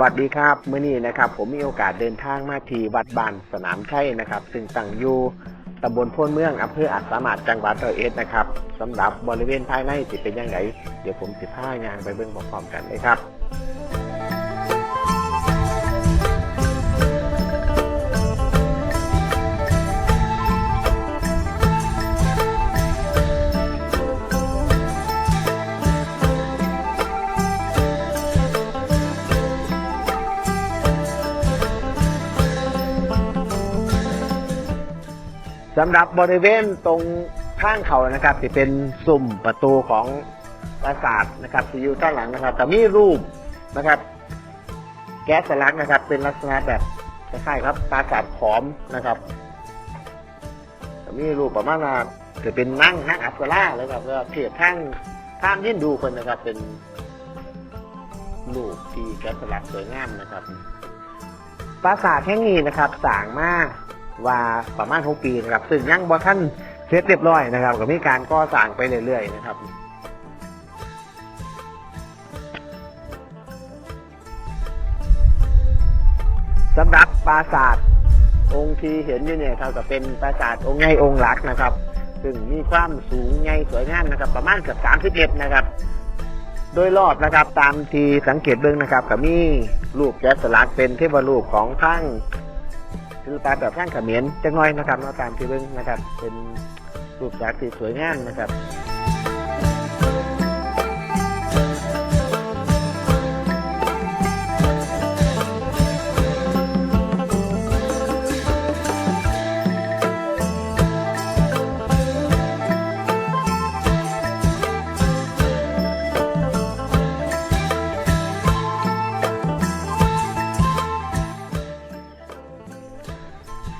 วัสดีครับเมื่อนี้นะครับ ผมมีโอกาสเดินทางมาที่วัดบ้านสนามชัยนะครับ ซึ่งตั้งอยู่ตำบลโพนเมืองอำเภออัศมาศจังหวัดร้อยเอ็ดนะครับสำหรับบริเวณภายในจะเป็นยังไงเดี๋ยวผมสิพายางไปเบื้องพร้อมกันเลยครับ สำหรับบริเวณตรงข้างเขานะครับที่เป็นสุ่มประตูของปราสาทนะครับที่อยู่ด้านหลังนะครับแต่มีรูปนะครับ แก๊สสลักนะครับ เป็นลักษณะแบบคล้ายๆครับปราสาทขอมนะครับแต่มีรูปประมาณว่าจะเป็นนั่งนั่งอัปสราเลยครับแล้วเทียบข้างข้างยินดูคนนะครับ เป็นรูปที่แก๊สสลักสวยงามนะครับ ปราสาทแห่งนี้นะครับสร้างมาก ว่าประมาณหกปีนะครับซึ่งยังบ่ท่านเสร็จเรียบร้อยนะครับก็มีการก่อสร้างไปเรื่อยๆนะครับสำหรับปราสาทองค์ที่เห็นอยู่เนี่ยครับก็เป็นปราสาทองค์ใหญ่องค์หลักนะครับ ซึ่งมีความสูงใหญ่สวยงามนะครับ ประมาณเกือบ31นะครับ โดยรอบนะครับตามที่สังเกตเบื้องนะครับก็มีรูปแกะสลักเป็นเทพรูปของข้าง คือตาแบบข้างเขมิ้นจังน้อยนะครับเนาะตามที่เบิ่งนะครับ เป็นรูปจักรที่สวยงามนะครับ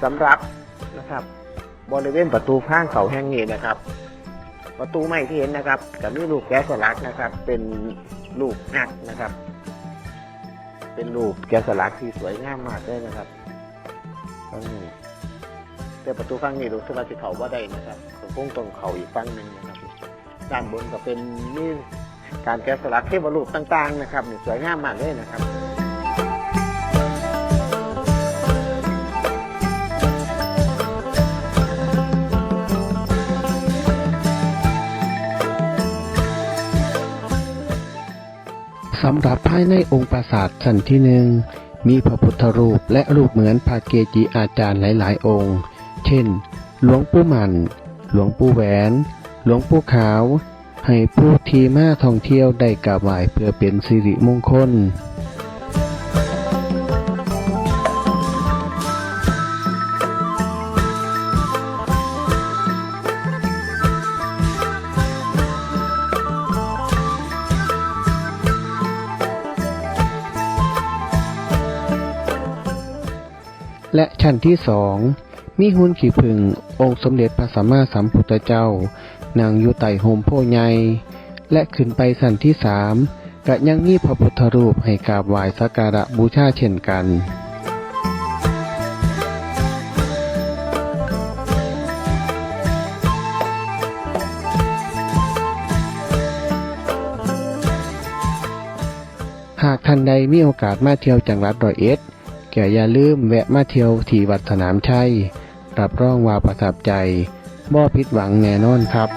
สำหรับนะครับ บริเวณประตูข้างเขาแห่งนี้นะครับ ประตูใหม่ที่เห็นนะครับกับมีรูปแกะสลักนะครับ เป็นรูปหักนะครับ เป็นรูปแกะสลักที่สวยงามมากเลยนะครับข้างนี้แต่ประตูข้างนี้รู้สึกว่าจะเขาว่าได้นะครับคงตรงเขาอีกฝั่งหนึ่งนะครับด้านบนก็เป็นนี่การแกะสลักเทพรูปต่าง ๆ นะครับนี่สวยงามมากเลยนะครับ สำหรับภายในองค์ปราสาทชั้นที่หนึ่งมีพระพุทธรูปและรูปเหมือนพระเกจิอาจารย์หลาย ๆ องค์ เช่น หลวงปู่หมัน หลวงปู่แหวน หลวงปู่ขาว ให้ผู้ที่มาท่องเที่ยวได้กราบไหว้เพื่อเป็นสิริมงคล และชั้นที่สองมีหุ่นขี่ผึ่งองค์สมเด็จพระสัมมาสัมพุทธเจ้านางอยู่ไต่โฮมโพธิ์ใหญ่และขึ้นไปชั้นที่สามก็ยังมีพระพุทธรูปให้กราบไหว้สักการะบูชาเช่นกันหากท่านใดมีโอกาสมาเที่ยวจังหวัดร้อยเอ็ด แก่อย่าลืมแวะมาเที่ยวที่วัดสนามชัยรับรองว่าประทับใจบ่ผิดหวังแน่นอนครับ